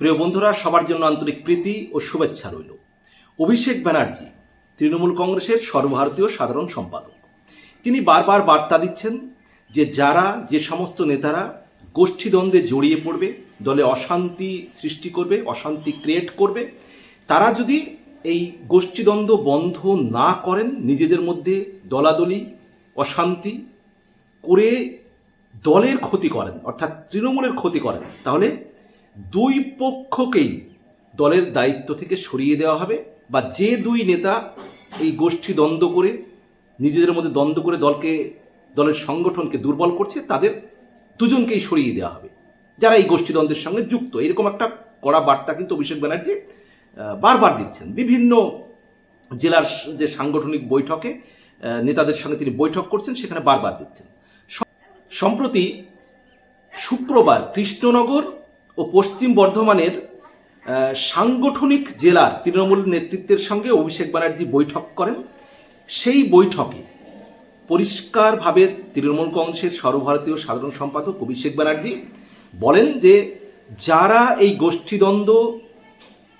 প্রিয় বন্ধুরা, সবার জন্য আন্তরিক প্রীতি ও শুভেচ্ছা রইল। অভিষেক ব্যানার্জি, তৃণমূল কংগ্রেসের সর্বভারতীয় সাধারণ সম্পাদক। তিনি বারবার বার্তা দিচ্ছেন যে যারা, যে সমস্ত নেতারা গোষ্ঠীদ্বন্দ্বে জড়িয়ে পড়বে, দলে অশান্তি সৃষ্টি করবে, অশান্তি ক্রিয়েট করবে, তারা যদি এই গোষ্ঠীদ্বন্দ্ব বন্ধ না করেন, নিজেদের মধ্যে দলাদলি, অশান্তি করে দলের ক্ষতি করেন, অর্থাৎ তৃণমূলের ক্ষতি করেন, তাহলে দুই পক্ষকেই দলের দায়িত্ব থেকে সরিয়ে দেওয়া হবে বা যে দুই নেতা এই গোষ্ঠী দ্বন্দ্ব করে, নিজেদের মধ্যে দ্বন্দ্ব করে দলকে, দলের সংগঠনকে দুর্বল করছে, তাদের দুজনকেই সরিয়ে দেওয়া হবে। যারা এই গোষ্ঠী দ্বন্দ্বের সঙ্গে যুক্ত, এরকম একটা কড়া বার্তা কিন্তু অভিষেক ব্যানার্জি বারবার দিচ্ছেন। বিভিন্ন জেলার যে সাংগঠনিক বৈঠকে নেতাদের সঙ্গে তিনি বৈঠক করছেন, সেখানে বারবার দিচ্ছেন। সম্প্রতি শুক্রবার কৃষ্ণনগর ও পশ্চিম বর্ধমানের সাংগঠনিক জেলার তৃণমূল নেতৃত্বের সঙ্গে অভিষেক ব্যানার্জি বৈঠক করেন। সেই বৈঠকে পরিষ্কারভাবে তৃণমূল কংগ্রেসের সর্বভারতীয় সাধারণ সম্পাদক অভিষেক ব্যানার্জি বলেন যে যারা এই গোষ্ঠীদ্বন্দ্ব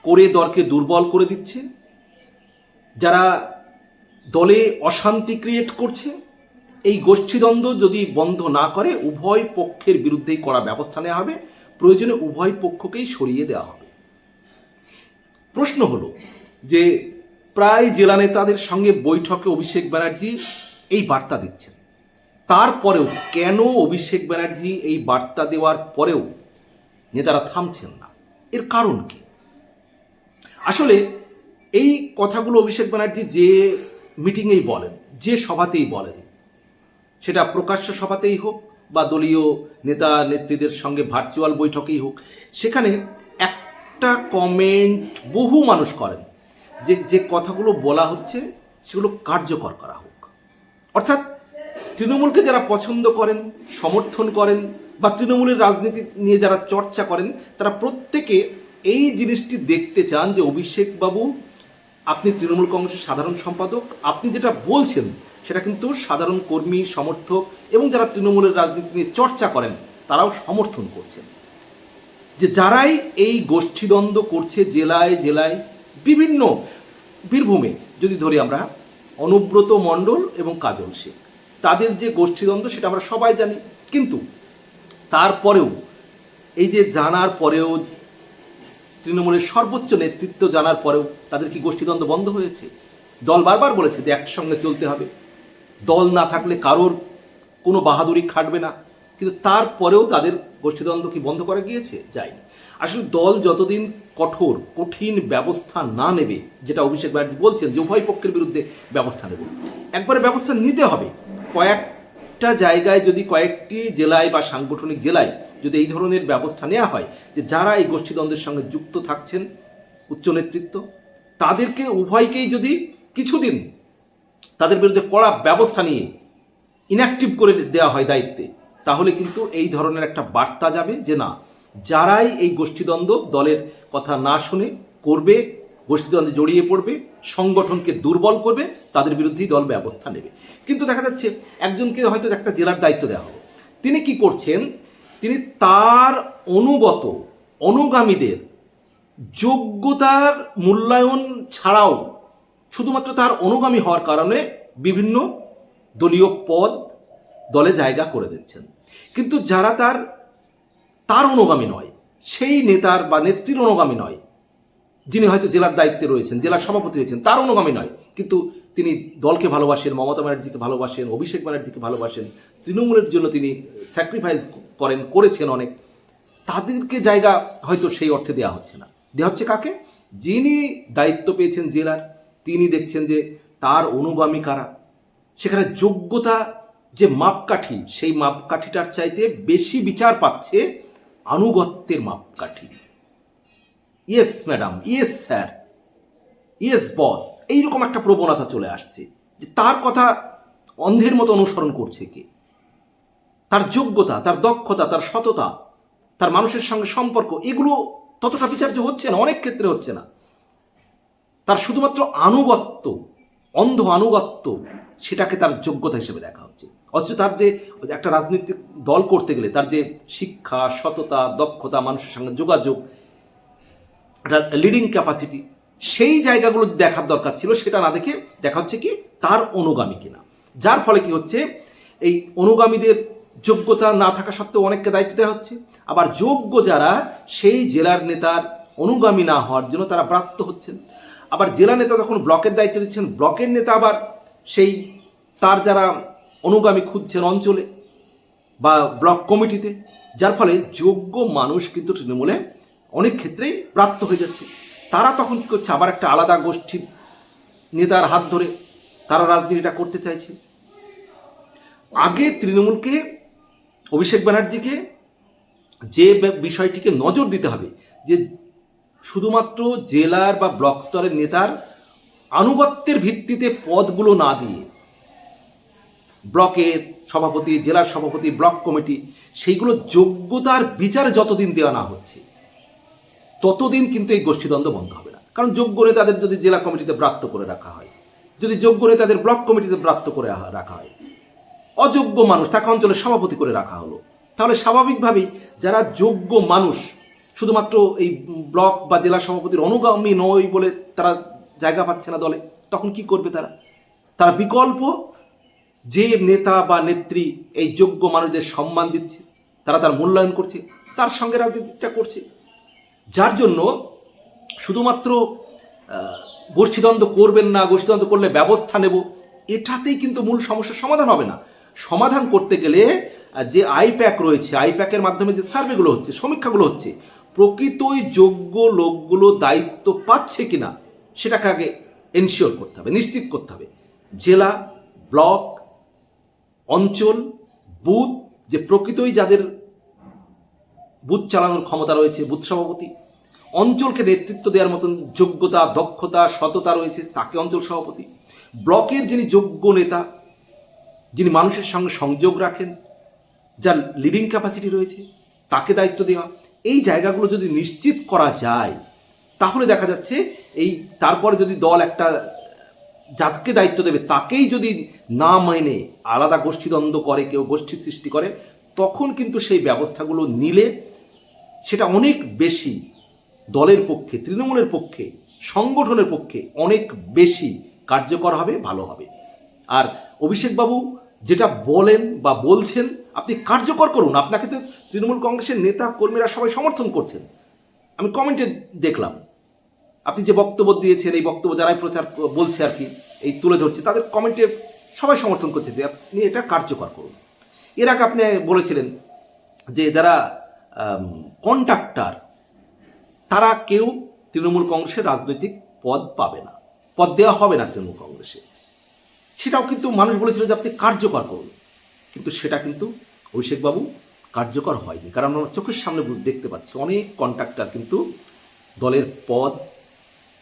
করে দলকে দুর্বল করে দিচ্ছে, যারা দলে অশান্তি ক্রিয়েট করছে, এই গোষ্ঠীদ্বন্দ্ব যদি বন্ধ না করে, উভয় পক্ষের বিরুদ্ধেই করা ব্যবস্থা নেওয়া হবে। প্রয়োজনে উভয় পক্ষকেই সরিয়ে দেওয়া হবে। প্রশ্ন হলো যে প্রায় জেলা নেতাদের সঙ্গে বৈঠকে অভিষেক ব্যানার্জি এই বার্তা দিচ্ছেন। তারপরেও কেন অভিষেক ব্যানার্জি এই বার্তা দেওয়ার পরেও নেতারা থামছেন না? এর কারণ কি? আসলে এই কথাগুলো অভিষেক ব্যানার্জি যে মিটিংয়েই বলেন, যে সভাতেই বলেন, সেটা প্রকাশ্য সভাতেই হোক বা দলীয় নেতা নেত্রীদের সঙ্গে ভার্চুয়াল বৈঠকেই হোক, সেখানে একটা কমেন্ট বহু মানুষ করেন যে যে কথাগুলো বলা হচ্ছে সেগুলো কার্যকর করা হোক। অর্থাৎ তৃণমূলকে যারা পছন্দ করেন, সমর্থন করেন বা তৃণমূলের রাজনীতি নিয়ে যারা চর্চা করেন, তারা প্রত্যেকে এই জিনিসটি দেখতে চান যে অভিষেক বাবু আপনি তৃণমূল কংগ্রেসের সাধারণ সম্পাদক, আপনি যেটা বলছেন সেটা কিন্তু সাধারণ কর্মী, সমর্থক এবং যারা তৃণমূলের রাজনীতি নিয়ে চর্চা করেন, তারাও সমর্থন করছেন। যে যারাই এই গোষ্ঠীদ্বন্দ্ব করছে জেলায় জেলায়, বিভিন্ন বীরভূমে, যদি ধরি আমরা, অনুব্রত মণ্ডল এবং কাজল শেখ, তাদের যে গোষ্ঠীদ্বন্দ্ব সেটা আমরা সবাই জানি। কিন্তু তারপরেও, এই যে জানার পরেও, তৃণমূলের সর্বোচ্চ নেতৃত্ব জানার পরেও তাদের কি গোষ্ঠীদ্বন্দ্ব বন্ধ হয়েছে? দল বারবার বলেছে যে একসঙ্গে চলতে হবে। দল না থাকলে কারোর কোনো বাহাদুরি খাটবে না। কিন্তু তারপরেও তাদের গোষ্ঠীদ্বন্দ্ব কি বন্ধ করা গিয়েছে? যায়নি। আসলে দল যতদিন কঠোর, কঠিন ব্যবস্থা না নেবে, যেটা অভিষেক ব্যানার্জি বলছেন যে উভয় পক্ষের বিরুদ্ধে ব্যবস্থা নেব। একবারে ব্যবস্থা নিতে হবে। কয়েকটা জায়গায় যদি কয়েকটি জেলায় বা সাংগঠনিক জেলায় যদি এই ধরনের ব্যবস্থা নেওয়া হয়, যে যারা এই গোষ্ঠীদ্বন্দ্বের সঙ্গে যুক্ত থাকছেন, উচ্চ নেতৃত্ব, তাদেরকে উভয়কেই যদি কিছুদিন তাদের বিরুদ্ধে কড়া ব্যবস্থা নিয়ে ইনঅ্যাক্টিভ করে দেওয়া হয় দায়িত্বে। তাহলে কিন্তু এই ধরনের একটা বার্তা যাবে যে না, যারাই এই গোষ্ঠীদ্বন্দ্ব দলের কথা না শুনে করবে, গোষ্ঠীদ্বন্দ্বে জড়িয়ে পড়বে, সংগঠনকে দুর্বল করবে, তাদের বিরুদ্ধেই দল ব্যবস্থা নেবে। কিন্তু দেখা যাচ্ছে একজনকে হয়তো একটা জেলার দায়িত্ব দেওয়া হবে তিনি কি করছেন? তিনি তার অনুগত, অনুগামীদের যোগ্যতার মূল্যায়ন ছাড়াও শুধুমাত্র তার অনুগামী হওয়ার কারণে বিভিন্ন দলীয় পদ দলে জায়গা করে দিচ্ছেন। কিন্তু যারা তার তার অনুগামী নয়, সেই নেতার বা নেত্রীর অনুগামী নয়, যিনি হয়তো জেলার দায়িত্বে রয়েছেন, জেলার সভাপতি হয়েছেন, তার অনুগামী নয়। কিন্তু তিনি দলকে ভালোবাসেন, মমতা ব্যানার্জিকে ভালোবাসেন, অভিষেক ব্যানার্জিকে ভালোবাসেন, তৃণমূলের জন্য তিনি স্যাক্রিফাইস করেন, করেছেন অনেক। তাদেরকে জায়গা হয়তো সেই অর্থে দেওয়া হচ্ছে না। দেওয়া হচ্ছে কাকে? যিনি দায়িত্ব পেয়েছেন জেলার তিনি দেখছেন যে তার অনুগামী কারা? সেখানে যোগ্যতা যে মাপকাঠি, সেই মাপকাঠিটার চাইতে বেশি বিচার পাচ্ছে আনুগত্যের মাপকাঠি। Yes madam yes sir yes boss এইরকম একটা প্রবণতা চলে আসছে যে তার কথা অন্ধের মতো অনুসরণ করছে কে? তার যোগ্যতা, তার দক্ষতা, তার সততা, তার মানুষের সঙ্গে সম্পর্ক, এগুলো ততটা বিচার্য হচ্ছে না, অনেক ক্ষেত্রে হচ্ছে না। তার শুধুমাত্র আনুগত্য, অন্ধ আনুগত্য, সেটাকে তার যোগ্যতা হিসেবে দেখা হচ্ছে। অথচ তার যে একটা রাজনৈতিক দল করতে গেলে, তার যে শিক্ষা, সততা, দক্ষতা, মানুষের সঙ্গে যোগাযোগ লিডিং ক্যাপাসিটি সেই জায়গাগুলো দেখার দরকার ছিল, সেটা না দেখে দেখা হচ্ছে কি তার অনুগামী কিনা। যার ফলে কি হচ্ছে, এই অনুগামীদের যোগ্যতা না থাকা সত্ত্বেও অনেককে দায়িত্ব দেওয়া হচ্ছে। আবার যোগ্য যারা, সেই জেলার নেতার অনুগামী না হওয়ার জন্য তারা প্রাপ্ত হচ্ছেন। আবার জেলা নেতা যখন ব্লকের দায়িত্ব দিচ্ছেন ব্লকের নেতা আবার সেই তার যারা অনুগামী খুঁজছেন অঞ্চলে বা ব্লক কমিটিতে, যার ফলে যোগ্য মানুষ কিন্তু তৃণমূলে অনেক ক্ষেত্রেই প্রাপ্ত হয়ে যাচ্ছে। তারা তখন কী করছে? আবার একটা আলাদা গোষ্ঠীর নেতার হাত ধরে তারা রাজনীতিটা করতে চাইছে। আগে তৃণমূলকে অভিষেক ব্যানার্জিকে যে বিষয়টিকে নজর দিতে হবে, যে শুধুমাত্র জেলার বা ব্লক স্তরের নেতার আনুগত্যের ভিত্তিতে পদগুলো না দিয়ে ব্লকের সভাপতি, জেলার সভাপতি, ব্লক কমিটি, সেইগুলো যোগ্যতার বিচার যতদিন দেওয়া না হচ্ছে, ততদিন কিন্তু এই গোষ্ঠীদ্বন্দ্ব বন্ধ হবে না। কারণ যোগ্য নেতাদের যদি জেলা কমিটিতে প্রাপ্ত করে রাখা হয়, যদি যোগ্য নেতাদের ব্লক কমিটিতে প্রাপ্ত করে রাখা হয়, অযোগ্য মানুষ তাকে অঞ্চলের সভাপতি করে রাখা হলো, তাহলে স্বাভাবিকভাবেই যারা যোগ্য মানুষ শুধুমাত্র এই ব্লক বা জেলা সভাপতির অনুগামী নয় বলে তারা জায়গা পাচ্ছে না দলে, তখন কি করবে তারা? তারা বিকল্প যে নেতা বা নেত্রী এই যোগ্য মানুষদের সম্মান দিচ্ছে, তারা তার মূল্যায়ন করছে, তার সঙ্গে রাজনীতিটা করছে। যার জন্য শুধুমাত্র গোষ্ঠীদ্বন্দ্ব করবেন না, গোষ্ঠীদ্বন্দ্ব করলে ব্যবস্থা নেব, এটাতেই কিন্তু মূল সমস্যার সমাধান হবে না। সমাধান করতে গেলে যে আইপ্যাক রয়েছে, আইপ্যাকের মাধ্যমে যে সার্ভেগুলো হচ্ছে, সমীক্ষাগুলো হচ্ছে প্রকৃতই যোগ্য লোকগুলো দায়িত্ব পাচ্ছে কিনা, সেটাকে আগে এনশিওর করতে হবে, নিশ্চিত করতে হবে। জেলা, ব্লক, অঞ্চল, বুথ, যে প্রকৃতই যাদের বুথ চালানোর ক্ষমতা রয়েছে, বুথ সভাপতি, অঞ্চলকে নেতৃত্ব দেওয়ার মতন যোগ্যতা, দক্ষতা, সততা রয়েছে তাকে অঞ্চল সভাপতি। ব্লকের যিনি যোগ্য নেতা, যিনি মানুষের সঙ্গে সংযোগ রাখেন, যার লিডিং ক্যাপাসিটি রয়েছে, তাকে দায়িত্ব দেওয়া। এই জায়গাগুলো যদি নিশ্চিত করা যায়, তাহলে দেখা যাচ্ছে এই তারপরে যদি দল একটা যাকে দায়িত্ব দেবে, তাকেই যদি না মেনে আলাদা গোষ্ঠীদ্বন্দ্ব করে, কেউ গোষ্ঠী সৃষ্টি করে, তখন কিন্তু সেই ব্যবস্থাগুলো নিলে সেটা অনেক বেশি দলের পক্ষে, তৃণমূলের পক্ষে, সংগঠনের পক্ষে অনেক বেশি কার্যকর হবে, ভালো হবে। আর অভিষেকবাবু যেটা বলেন বা বলছেন আপনি কার্যকর করুন। আপনাকে তো তৃণমূল কংগ্রেসের নেতা, কর্মীরা সবাই সমর্থন করছেন। আমি কমেন্টে দেখলাম। আপনি যে বক্তব্য দিয়েছেন, এই বক্তব্য যারাই প্রচার বলছে আর কি, এই তুলে ধরছে, তাদের কমেন্টে সবাই সমর্থন করছে যে আপনি এটা কার্যকর করুন। এর আগে আপনি বলেছিলেন যে যারা কন্ট্রাক্টর তারা কেউ তৃণমূল কংগ্রেসের রাজনৈতিক পদ পাবে না। পদ দেওয়া হবে না তৃণমূল কংগ্রেসে। সেটাও কিন্তু মানুষ বলেছিল যে আপনি কার্যকর করুন। কিন্তু সেটা কিন্তু অভিষেকবাবু কার্যকর হয়নি। কারণ আমরা চোখের সামনে দেখতে পাচ্ছি, অনেক কন্ট্রাক্টর কিন্তু দলের পদ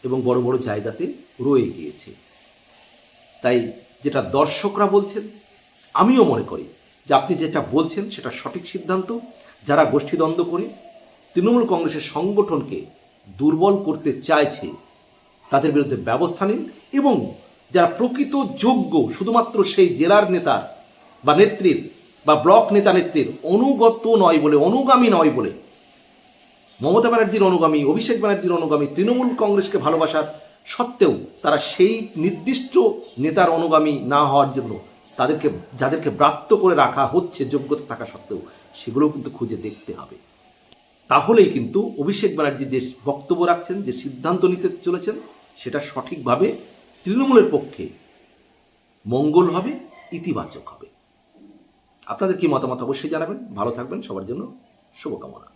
এবং বড় বড় জায়গাতে রয়ে গিয়েছে। তাই যেটা দর্শকরা বলছেন, আমিও মনে করি যে আপনি যেটা বলছেন সেটা সঠিক সিদ্ধান্ত। যারা গোষ্ঠীদ্বন্দ্ব করে তৃণমূল কংগ্রেসের সংগঠনকে দুর্বল করতে চাইছে, তাদের বিরুদ্ধে ব্যবস্থা নিন এবং যারা প্রকৃত যোগ্য, শুধুমাত্র সেই জেলার নেতার বা নেত্রীর, বা ব্লক নেতা নেত্রীর, অনুগত নয় বলে, অনুগামী নয় বলে, মমতা ব্যানার্জির অনুগামী, অভিষেক ব্যানার্জির অনুগামী, তৃণমূল কংগ্রেসকে ভালোবাসার সত্ত্বেও তারা সেই নির্দিষ্ট নেতার অনুগামী না হওয়ার জন্য তাদেরকে, যাদেরকে ব্রাত্য করে রাখা হচ্ছে, যোগ্যতা থাকা সত্ত্বেও, সেগুলো কিন্তু খুঁজে দেখতে হবে। তাহলেই কিন্তু অভিষেক ব্যানার্জি যে বক্তব্য রাখছেন, যে সিদ্ধান্ত নিতে চলেছেন, সেটা সঠিকভাবে তৃণমূলের পক্ষে মঙ্গল হবে, ইতিবাচক হবে। আপনাদের কি মতামত অবশ্যই জানাবেন। ভালো থাকবেন সবার জন্য শুভকামনা।